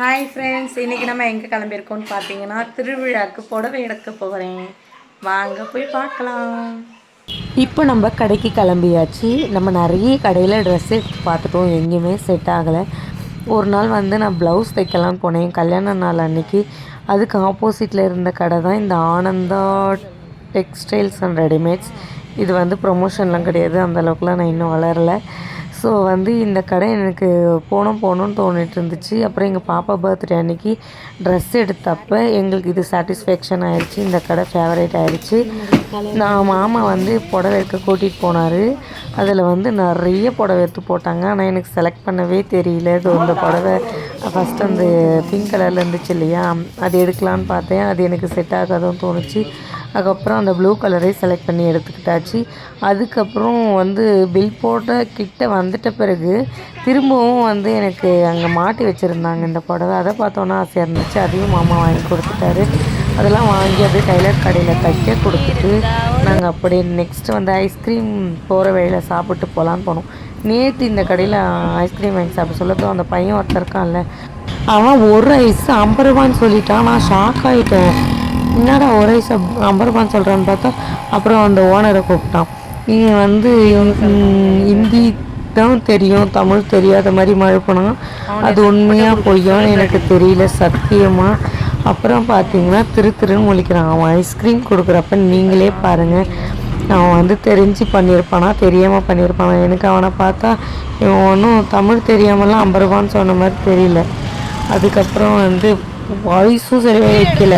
Hi friends இன்றைக்கி நம்ம எங்கே கிளம்பியிருக்கோம்னு பார்த்தீங்கன்னா திருவிழாக்கு புடவை எடுக்க போகிறேன் வாங்க போய் பார்க்கலாம். இப்போ நம்ம கடைக்கு கிளம்பியாச்சு. நம்ம நிறைய கடையில் ட்ரெஸ் எடுத்து பார்த்துட்டோம். எங்கேயுமே செட் ஆகலை. ஒரு நாள் வந்து நான் ப்ளவுஸ் தைக்கலாம்னு போனேன். கல்யாண நாள் அன்னைக்கு. அதுக்கு ஆப்போசிட்டில் இருந்த கடை தான் இந்த ஆனந்தா டெக்ஸ்டைல்ஸ் அண்ட் ரெடிமேட்ஸ் இது வந்து ப்ரொமோஷன்லாம் கிடையாது. அந்த அளவுக்குலாம் நான் இன்னும் வளரலை. ஸோ வந்து இந்த கடை எனக்கு போகணும் போகணும்னு தோணிட்டு இருந்துச்சு அப்புறம் எங்கள் பாப்பா பர்த்டே அன்னைக்கு ட்ரெஸ் எடுத்தப்போ எங்களுக்கு இது சாட்டிஸ்ஃபேக்ஷன் ஆயிடுச்சு இந்த கடை ஃபேவரேட் ஆயிடுச்சு நான் மாமா வந்து புடவை எடுக்க கூட்டிகிட்டு போனார். அதில் வந்து நிறைய புடவை எடுத்து போட்டாங்க. ஆனால் எனக்கு செலக்ட் பண்ணவே தெரியல. இது அந்த புடவை ஃபஸ்ட் அந்த பிங்க் கலரில் இருந்துச்சு இல்லையா? அது எடுக்கலான்னு பார்த்தேன். அது எனக்கு செட் ஆகாதுன்னு தோணுச்சு. அதுக்கப்புறம் அந்த ப்ளூ கலரே செலக்ட் பண்ணி எடுத்துக்கிட்டாச்சு. அதுக்கப்புறம் வந்து பில் போட்ட கிட்ட வந்துட்ட பிறகு திரும்பவும் வந்து எனக்கு அங்கே மாட்டி வச்சுருந்தாங்க இந்த புடவை. அதை பார்த்தோன்னா ஆசையாக இருந்துச்சு. அதையும் மாமா வாங்கி கொடுத்துட்டாரு. அதெல்லாம் வாங்கி அப்படியே டைலர் கடையில் தைக்க கொடுத்துட்டு நாங்கள் அப்படியே நெக்ஸ்ட்டு வந்து ஐஸ்கிரீம் போகிற வழியில் சாப்பிட்டு போகலான்னு போனோம். நேற்று இந்த கடையில் ஐஸ்கிரீம் வாங்கி சாப்பிட சொல்லப்போ அந்த பையன் ஒருத்தர் இருக்கான்ல அவன் ஒரு ஐஸ் ஐம்பது ரூபான்னு சொல்லிட்டான். நான் ஷாக் ஆகிட்டேன் என்னடா ஒரு ஐஸ் ஐம்பது ரூபான்னு சொல்கிறான்னு பார்த்தா அப்புறம் அந்த ஓனரை கூப்பிட்டான். நீங்கள் வந்து ஹிந்தி தான் தெரியும் தமிழ் தெரியாத மாதிரி மழுப்பினா அது உண்மையாக பொய்யான்னு எனக்கு தெரியல சத்தியமாக அப்புறம் பார்த்தீங்கன்னா திரு திருன்னு முழிக்கிறான் அவன் ஐஸ்கிரீம் கொடுக்குறப்ப நீங்களே பாருங்கள் அவன் வந்து தெரிஞ்சு பண்ணியிருப்பானா தெரியாமல் பண்ணியிருப்பானா? எனக்கு அவனை பார்த்தா இவன் ஒன்றும் தமிழ் தெரியாமலாம் ஐம்பது ரூபான்னு சொன்ன மாதிரி தெரியல. அதுக்கப்புறம் வந்து வாய்ஸும் சரியாக வைக்கல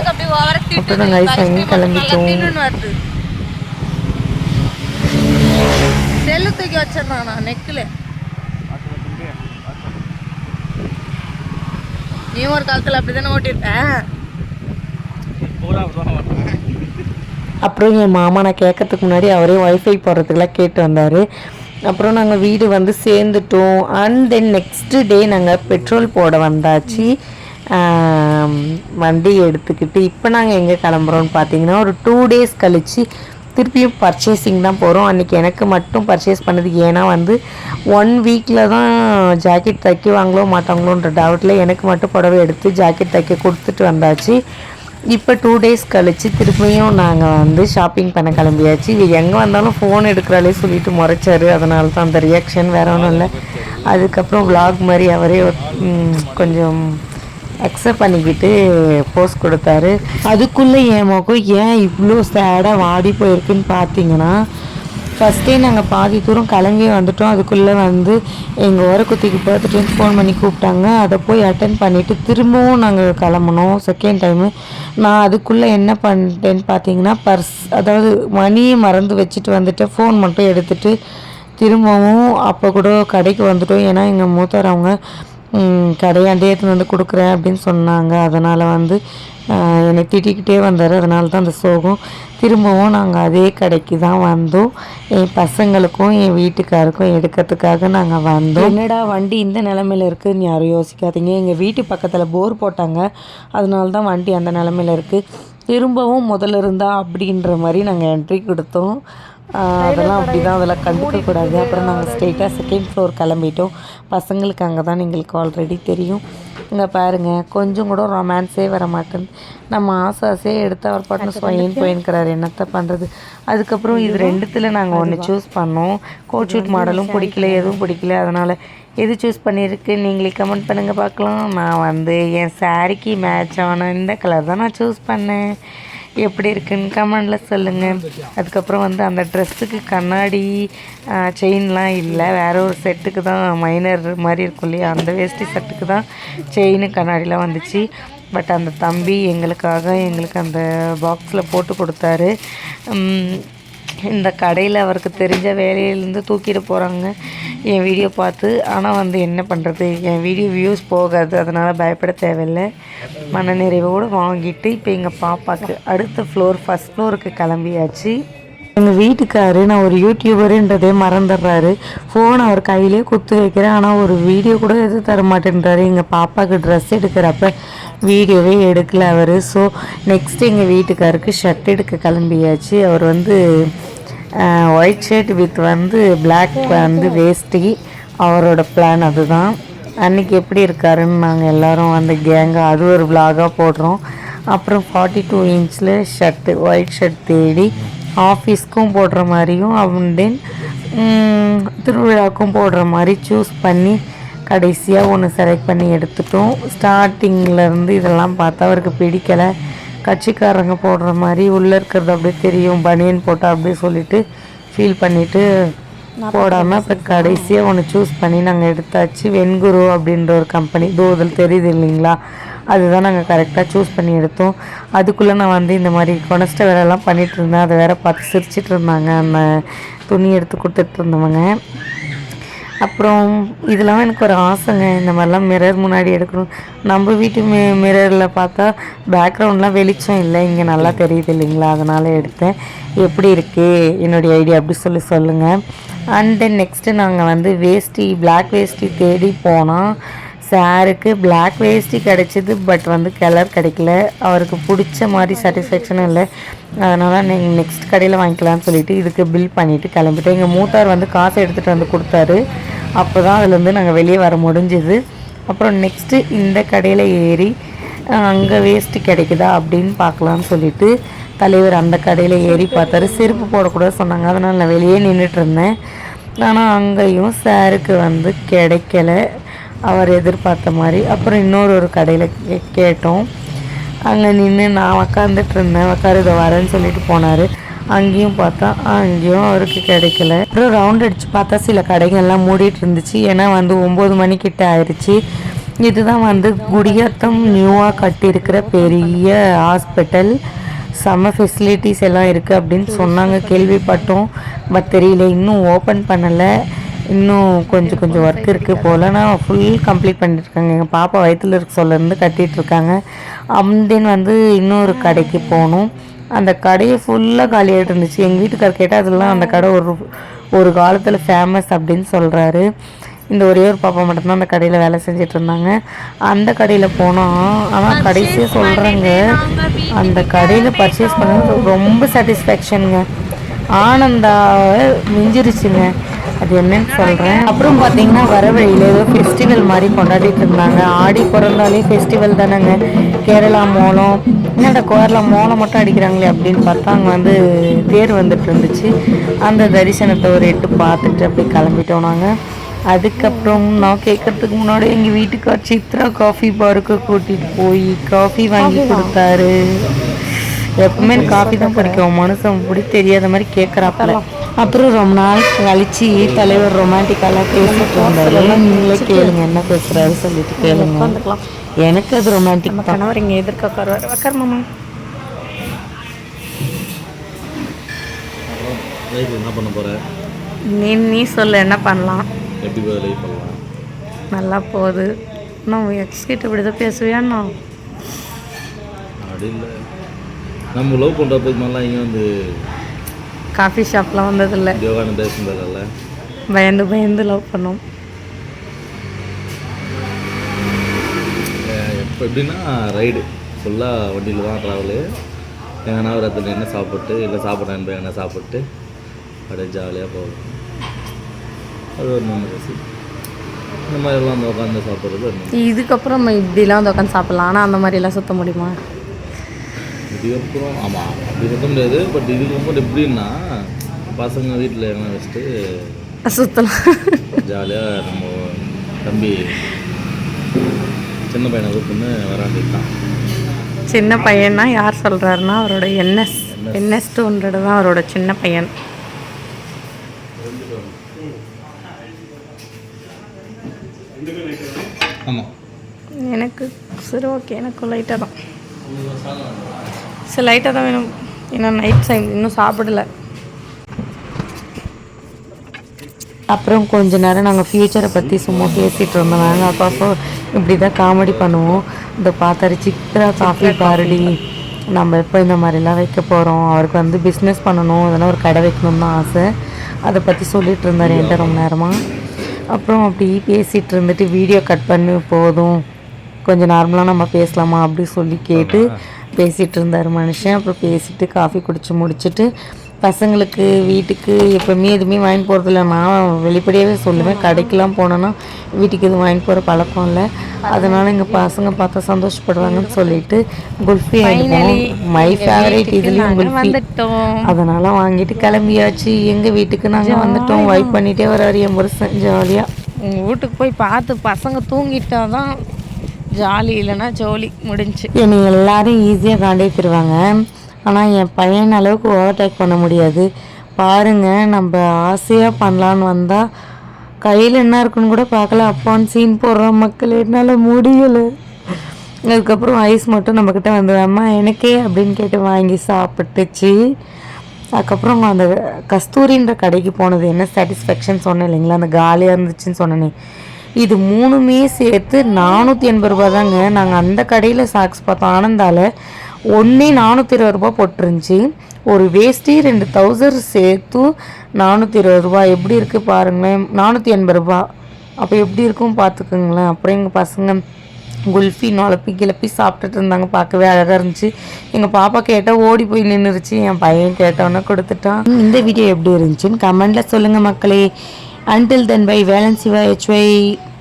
அப்புறம் நாங்கள் ஐஸ் வாங்கி கிளம்பிட்டோம். செல்லு தூக்கி வச்சிருந்தான் நான் நெக்கில். நீ ஒரு காலத்தில் அப்படி தானே ஓட்டியிருப்பேன் அப்புறம் என் மாமா நான் கேட்கறதுக்கு முன்னாடி அவரே ஒய்ஃபை போடுறதுக்கெல்லாம் கேட்டு வந்தார். அப்புறம் நாங்கள் வீடு வந்து சேர்ந்துட்டோம். அண்ட் தென் நெக்ஸ்ட் டே நாங்கள் பெட்ரோல் போட வந்தாச்சு. வண்டி எடுத்துக்கிட்டு இப்போ நாங்கள் எங்கே கிளம்புறோம்னு பார்த்தீங்கன்னா ஒரு டூ டேஸ் கழித்து திருப்பியும் பர்ச்சேசிங் தான் போகிறோம் அன்றைக்கி எனக்கு மட்டும் பர்ச்சேஸ் பண்ணது ஏன்னா வந்து ஒன் வீக்கில் தான் ஜாக்கெட் தைக்குவாங்களோ மாட்டாங்களோன்ற டவுட்டில் எனக்கு மட்டும் புடவை எடுத்து ஜாக்கெட் தைக்க கொடுத்துட்டு வந்தாச்சு. இப்போ டூ டேஸ் கழிச்சு திருப்பியும் நாங்கள் வந்து ஷாப்பிங் பண்ண கிளம்பியாச்சு. இது எங்கே வந்தாலும் ஃபோன் எடுக்கிறாளே சொல்லிட்டு முறைச்சாரு. அதனால தான் அந்த ரியாக்ஷன் வேற ஒன்றும் இல்லை. அதுக்கப்புறம் vlog மாதிரி அவரே கொஞ்சம் அக்செப்ட் பண்ணிக்கிட்டு போஸ்ட் கொடுத்தாரு. அதுக்குள்ளே என் முகம் ஏன் இவ்வளோ சேடாக வாடி போயிருக்குன்னு பார்த்தீங்கன்னா ஃபஸ்ட்டே நாங்கள் பாதி தூரம் கிளம்பி வந்துட்டோம். அதுக்குள்ளே வந்து எங்கள் ஓரக்குத்திக்கு பார்த்துட்டு ஃபோன் பண்ணி கூப்பிட்டாங்க. அதை போய் அட்டன் பண்ணிவிட்டு திரும்பவும் நாங்கள் கிளம்புனோம். செகண்ட் டைமு நான் அதுக்குள்ளே என்ன பண்ணிட்டேன்னு பார்த்தீங்கன்னா பர்ஸ் அதாவது மணியை மறந்து வச்சுட்டு வந்துட்டு ஃபோன் மட்டும் எடுத்துகிட்டு திரும்பவும் அப்போ கூட கடைக்கு வந்துட்டோம். ஏன்னா எங்கள் மூத்தவர் அவங்க கடையாண்டே எடுத்துன்னு வந்து கொடுக்குறேன் அப்படின்னு சொன்னாங்க. அதனால் வந்து என்னை திட்டிக்கிட்டே வந்தார். அதனால தான் அந்த சோகம். திரும்பவும் நாங்கள் அதே கடைக்கு தான் வந்தோம். என் பசங்களுக்கும் என் வீட்டுக்காருக்கும் எடுக்கிறதுக்காக நாங்கள் வந்தோம். என்னடா வண்டி இந்த நிலமையில இருக்குதுன்னு யாரும் யோசிக்காதீங்க. எங்கள் வீட்டு பக்கத்தில் போர் போட்டாங்க. அதனால தான் வண்டி அந்த நிலமையில இருக்குது திரும்பவும் முதல்ல இருந்தா அப்படின்ற மாதிரி நாங்கள் என்ட்ரி கொடுத்தோம். அதெல்லாம் அப்படி தான் அதெல்லாம் கண்டுக்க கூடாது அப்புறம் நாங்கள் ஸ்ட்ரெயிட்டாக செகண்ட் ஃப்ளோர் கிளம்பிட்டோம். பசங்களுக்கு அங்கே தான் எங்களுக்கு ஆல்ரெடி தெரியும். இங்கே பாருங்கள் கொஞ்சம் கூட ரொமான்ஸே வர மாட்டேங்குது நம்ம ஆசை ஆசையே எடுத்து அவர் பாட்டு ஸ்வயின் போயின்னுக்கிறாரு என்னத்த பண்ணுறது அதுக்கப்புறம் இது ரெண்டுத்தில் நாங்கள் ஒன்று சூஸ் பண்ணோம். கோட் ஷூட் மாடலும் பிடிக்கல எதுவும் பிடிக்கல. அதனால் எது சூஸ் பண்ணியிருக்கு நீங்களே கமெண்ட் பண்ணுங்கள் பார்க்கலாம். நான் வந்து என் சாரிக்கு மேட்ச் ஆன இந்த கலர் தான் நான் சூஸ் பண்ணேன். எப்படி இருக்குன்னு கமெண்டில் சொல்லுங்கள் அதுக்கப்புறம் வந்து அந்த ட்ரெஸ்ஸுக்கு கண்ணாடி செயின்லாம் இல்லை. வேற ஒரு செட்டுக்கு தான் மைனர் மாதிரி இருக்கும் இல்லையா? அந்த வேஷ்டி செட்டுக்கு தான் செயின் கண்ணாடிலாம் வந்துச்சு. பட் அந்த தம்பி எங்களுக்காக எங்களுக்கு அந்த பாக்ஸில் போட்டு கொடுத்தாரு. இந்த கடையில் அவருக்கு தெரிஞ்ச வேலையிலேருந்து தூக்கிட்டு போகிறாங்க என் வீடியோ பார்த்து ஆனால் வந்து என்ன பண்ணுறது என் வீடியோ வியூஸ் போகாது அதனால் பயப்பட தேவையில்லை. மனநிறைவோடு வாங்கிட்டு இப்போ எங்கள் பாப்பாவுக்கு அடுத்த ஃப்ளோர் ஃபஸ்ட் ஃப்ளோருக்கு கிளம்பியாச்சு. எங்கள் வீட்டுக்காரு நான் ஒரு யூடியூபருன்றதே மறந்துடுறாரு. ஃபோன் அவர் கையிலே குத்து வைக்கிறேன் ஆனால் ஒரு வீடியோ கூட எது தர மாட்டேன்றாரு. எங்கள் பாப்பாவுக்கு ட்ரெஸ் எடுக்கிறப்ப வீடியோவே எடுக்கல அவர். ஸோ நெக்ஸ்ட் எங்கள் வீட்டுக்காருக்கு ஷர்ட் எடுக்க கிளம்பியாச்சு. அவர் வந்து ஒயிட் ஷர்ட் வித் வந்து பிளாக் வந்து வேஷ்டி அவரோட பிளான் அதுதான். அன்னைக்கு எப்படி இருக்காருன்னு நாங்கள் எல்லாரும் அந்த கேங்கை அது ஒரு vlog-ஆ போடுறோம். அப்புறம் ஃபார்ட்டி டூ இன்ச்சில் ஷர்ட்டு ஒயிட் ஷர்ட் தேடி ஆஃபீஸ்க்கும் போடுற மாதிரியும் அண்ட் தென் திருவிழாக்கும் போடுற மாதிரி சூஸ் பண்ணி கடைசியாக ஒன்று செலக்ட் பண்ணி எடுத்துட்டோம். ஸ்டார்டிங்கில் இருந்து இதெல்லாம் பார்த்தா அவருக்கு பிடிக்கலை. கட்சிக்காரங்க போடுற மாதிரி உள்ளே இருக்கிறது அப்படியே தெரியும். பனியன் போட்டால் அப்படியே சொல்லிட்டு ஃபீல் பண்ணிவிட்டு போடாமல் இப்போ கடைசியாக ஒன்று சூஸ் பண்ணி நாங்கள் எடுத்தாச்சு. வெண்குரு அப்படின்ற ஒரு கம்பெனி தூதல் தெரியுது இல்லைங்களா? அதுதான் நாங்கள் கரெக்டாக சூஸ் பண்ணி எடுத்தோம். அதுக்குள்ளே நான் வந்து இந்த மாதிரி கொனஸ்ட வேலைலாம் பண்ணிகிட்டு இருந்தேன். அதை வேறு பார்த்து சிரிச்சிட்டு இருந்தாங்க. அந்த துணி எடுத்து கொடுத்துட்டு இருந்தவங்க. அப்புறம் இதெல்லாம் எனக்கு ஒரு ஆசைங்க. இந்த மாதிரிலாம் மிரர் முன்னாடி எடுக்கணும். நம்ம வீட்டு மி மிரரில் பார்த்தா பேக்ரவுண்ட்லாம் வெளிச்சம் இல்லை. இங்கே நல்லா தெரியுது இல்லைங்களா? அதனால் எடுத்தேன். எப்படி இருக்குது என்னுடைய ஐடியா அப்படி சொல்லி சொல்லுங்கள் அண்ட் தென் நெக்ஸ்ட்டு நாங்கள் வந்து வேஷ்டி பிளாக் வேஷ்டி தேடி போனால் சாருக்கு பிளாக் வேஷ்டி கிடைச்சிது பட் வந்து கலர் கிடைக்கல. அவருக்கு பிடிச்ச மாதிரி சாட்டிஸ்ஃபேக்ஷனும் இல்லை. அதனால் நீங்கள் நெக்ஸ்ட் கடையில் வாங்கிக்கலாம்னு சொல்லிட்டு இதுக்கு பில் பண்ணிவிட்டு கிளம்பிட்டோம் எங்கள் மூத்தார் வந்து காசை எடுத்துகிட்டு வந்து கொடுத்தாரு. அப்போ தான் அதுலேருந்து நாங்கள் வெளியே வர முடிஞ்சுது. அப்புறம் நெக்ஸ்ட்டு இந்த கடையில் ஏறி அங்கே வேஸ்ட்டு கிடைக்குதா? அப்படின்னு பார்க்கலான்னு சொல்லிட்டு தலைவர் அந்த கடையில் ஏறி பார்த்தாரு. செருப்பு போடக்கூடாது சொன்னாங்க. அதனால் நான் வெளியே நின்றுட்டு இருந்தேன். ஆனால் அங்கேயும் சாருக்கு வந்து கிடைக்கல. அவர் எதிர்பார்த்த மாதிரி. அப்புறம் இன்னொரு ஒரு கடையில் கே கேட்டோம். அங்கே நின்று நான் உக்காந்துட்டு இருந்தேன். உக்காரு இதை வரேன்னு சொல்லிட்டு போனார். அங்கேயும் பார்த்தா அங்கேயும் அவருக்கு கிடைக்கல. அப்புறம் ரவுண்ட் அடித்து பார்த்தா சில கடைகள்லாம் மூடிட்டு இருந்துச்சு. ஏன்னா வந்து ஒம்பது மணிக்கிட்ட ஆயிடுச்சு இதுதான் வந்து குடியாத்தம் நியூவாக கட்டியிருக்கிற பெரிய ஹாஸ்பிட்டல். செம்ம ஃபெசிலிட்டிஸ் எல்லாம் இருக்குது அப்படின்னு சொன்னாங்க. கேள்விப்பட்டோம். பட் தெரியல இன்னும் ஓப்பன் பண்ணலை. இன்னும் கொஞ்சம் கொஞ்சம் ஒர்க் இருக்குது போல். நான் ஃபுல் கம்ப்ளீட் பண்ணிட்டுருக்காங்க. எங்கள் பாப்பா வயித்துல இருக்க சொல்லேருந்து கட்டிகிட்ருக்காங்க தென் வந்து இன்னொரு கடைக்கு போகணும். அந்த கடையை ஃபுல்லாக காலியாகிட்டு இருந்துச்சு. எங்கள் வீட்டுக்கார் கேட்டால் அதெல்லாம் அந்த கடை ஒரு ஒரு காலத்தில் ஃபேமஸ் அப்படின்னு சொல்கிறாரு இந்த ஒரே ஒரு பாப்பா மட்டும்தான் அந்த கடையில் வேலை செஞ்சுட்டு இருந்தாங்க. அந்த கடையில் போனோம் ஆனால் கடைசியாக சொல்கிறாங்க அந்த கடையில் பர்ச்சேஸ் பண்ணது ரொம்ப சாட்டிஸ்ஃபேக்ஷனுங்க ஆனந்தாவை மிஞ்சிருச்சுங்க. அது என்னன்னு சொல்கிறேன் அப்புறம் பார்த்தீங்கன்னா வர வழியில் ஏதோ ஃபெஸ்டிவல் மாதிரி கொண்டாடிட்டு இருந்தாங்க ஆடி பிறந்தாலே ஃபெஸ்டிவல் தானேங்க. கேரளா மோளம். என்னடா கேரளா மோளம் மட்டும் அடிக்கிறாங்களே அப்படின்னு பார்த்தா அங்கே வந்து தேர் வந்துட்டு இருந்துச்சு. அந்த தரிசனத்தை ஒரு எட்டு பார்த்துட்டு அப்படி கிளம்பிட்டோம் நாங்கள் அதுக்கப்புறம் நான் கேட்கறதுக்கு முன்னாடி எங்கள் வீட்டுக்கார் சித்ரா காஃபி பாருக்கு கூட்டிகிட்டு போய் காஃபி வாங்கி கொடுத்தாரு. எப்பவுமே காஃபி தான் பிடிக்கும். மனுஷன் பிடி தெரியாத மாதிரி கேட்குறாப்புல அப்புறம் ரொம்ப நாள் கழிச்சு தலைவர் ரொமான்டிக்காலாம் பேசிட்டு இருந்தாரு நீங்களே கேளுங்க என்ன பேசுறாரு சொல்லிட்டு கேளுங்க. எனக்கு அது ரொமான்டிக் கணவர் இங்கே எதிர்க்க உட்காருவார். உட்கார் மாமா. என்ன பண்ண போற? நீ நீ சொல்லு என்ன பண்ணலாம்? எப்படி லைஃப் பண்ணலாம் நல்லா போகுது. இன்னும் எக்ஸ் கிட்ட இப்படி தான் பேசுவியாண்ணா அப்படி இல்லை. நம்ம லவ் பண்ணுறதுக்கு மாதிரிலாம் இங்கே வந்து காஃபி ஷாப்லாம் வந்ததில்லை. பயந்து பயந்து லவ் பண்ணோம். எப்போ எப்படின்னா ரைடு ஃபுல்லாக வண்டியில் தான் ட்ராவலு எங்கன்னா ஒரு இடத்துல என்ன சாப்பிட்டு இல்லை சாப்பிட்றேன் என்பது என்ன சாப்பிட்டு அப்படியே ஜாலியாக போகும் அது ஒரு மெமரிஸ் இந்த மாதிரிலாம் வந்து உட்காந்து சாப்பிட்றது. இதுக்கப்புறம் நம்ம இப்படிலாம் வந்து உட்காந்து சாப்பிட்லாம். ஆனால் அந்த மாதிரிலாம் சுத்த முடியுமா? இதுக்கப்புறம் ஆமாம் அப்படி சுத்த முடியாது. பட் இதுக்கப்புறம் எப்படின்னா பசங்க வீட்டில் என்ன வச்சுட்டு சுற்றலாம் ஜாலியாக நம்ம தம்பி சின்ன பையனை கூப்பிட்டு வராண்டி தான் சின்ன பையன்னா யார் சொல்கிறாருன்னா அவரோட என்எஸ். என்எஸ். டூ ஹண்ட்ரட் தான் அவரோட சின்ன பையன். ஆமாம் எனக்கு சரி ஓகே எனக்கு லைட்டாக தான். சரி லைட்டாக தான் வேணும். ஏன்னா நைட் டைம் இன்னும் சாப்பிடல. அப்புறம் கொஞ்ச நேரம் நாங்கள் ஃப்யூச்சரை பற்றி சும்மா பேசிகிட்டு இருந்தோம். நாங்கள் அப்பப்போ இப்படி தான் காமெடி பண்ணுவோம். இந்த பார்த்தாரு சித்ரா காஃபி பாரடி நம்ம எப்போ இந்த மாதிரிலாம் வைக்க போகிறோம் அவருக்கு வந்து பிஸ்னஸ் பண்ணணும். அதெல்லாம் ஒரு கடை வைக்கணும்னு தான் ஆசை. அதை பற்றி சொல்லிட்டு இருந்தார் என்கிட்ட ரொம்ப நேரமாக அப்புறம் அப்படி பேசிகிட்டு இருந்துட்டு வீடியோ கட் பண்ணி போதும். கொஞ்சம் நார்மலாக நம்ம பேசலாமா அப்படி சொல்லி கேட்டு பேசிகிட்டு இருந்தார் மனுஷன். அப்புறம் பேசிட்டு காஃபி குடிச்சு முடிச்சிட்டு பசங்களுக்கு வீட்டுக்கு எப்போவுமே எதுவுமே வாங்கி போகிறதில்ல நான் வெளிப்படையாகவே சொல்லுவேன். கடைக்கெலாம் போனோன்னா வீட்டுக்கு எதுவும் வாங்கி போகிற பழக்கம் இல்லை. அதனால் எங்கள் பசங்க பார்த்தா சந்தோஷப்படுவாங்கன்னு சொல்லிட்டு குல்ஃபி மை ஃபேவரேட் இதுலேயும் குல்ஃபி. அதனால் வாங்கிட்டு கிளம்பியாச்சு. எங்கள் வீட்டுக்கு நாங்கள் வந்துட்டோம். வைப் பண்ணிகிட்டே வராரு என் புருஷன் ஜாலியாக உங்கள் வீட்டுக்கு போய் பார்த்து பசங்க தூங்கிட்டாதான் ஜாலி இல்லைன்னா ஜோலி முடிஞ்சு. என்னை எல்லாரும் ஈஸியாக காண்டேத்திருவாங்க ஆனால் என் பையன் அளவுக்கு ஓவர்டேக் பண்ண முடியாது. பாருங்க நம்ம ஆசையாக பண்ணலான்னு வந்தால் கையில் என்ன இருக்குன்னு கூட பார்க்கல. அப்பான்னு சீன் போடுறோம் மக்கள் என்னால் முடியலை. அதுக்கப்புறம் ஐஸ் மட்டும் நம்மக்கிட்ட வந்து எனக்கே அப்படின்னு கேட்டு வாங்கி சாப்பிட்டுச்சு. அதுக்கப்புறம் அந்த கஸ்தூரின்ற கடைக்கு போனது என்ன சாட்டிஸ்ஃபேக்ஷன் சொன்னேன் இல்லைங்களா? அந்த காலியாக இருந்துச்சுன்னு சொன்னேனே. இது மூணுமே சேர்த்து நானூற்றி எண்பது ரூபா தாங்க நாங்கள் அந்த கடையில் சாக்ஸ் பார்த்தோம். ஆனந்தால் ஒன்றே நானூற்றி இருபது ரூபா போட்டுருந்துச்சி. ஒரு வேஷ்டி ரெண்டு தௌசர் சேர்த்து நானூற்றி இருபது ரூபா எப்படி இருக்குது பாருங்களேன். நானூற்றி எண்பது ரூபா அப்போ எப்படி இருக்கும் பார்த்துக்குங்களேன். அப்புறம் எங்கள் பசங்க குல்ஃபி நுழப்பி கிளப்பி சாப்பிட்டுட்டு இருந்தாங்க. பார்க்கவே அழகாக இருந்துச்சு. எங்கள் பாப்பா கேட்டால் ஓடி போய் நின்றுருச்சு என் பையன் கேட்டவொன்னே கொடுத்துட்டான். இந்த வீடியோ எப்படி இருந்துச்சுன்னு கமெண்டில் சொல்லுங்கள் மக்களே. Until then, by Valen Siva HY.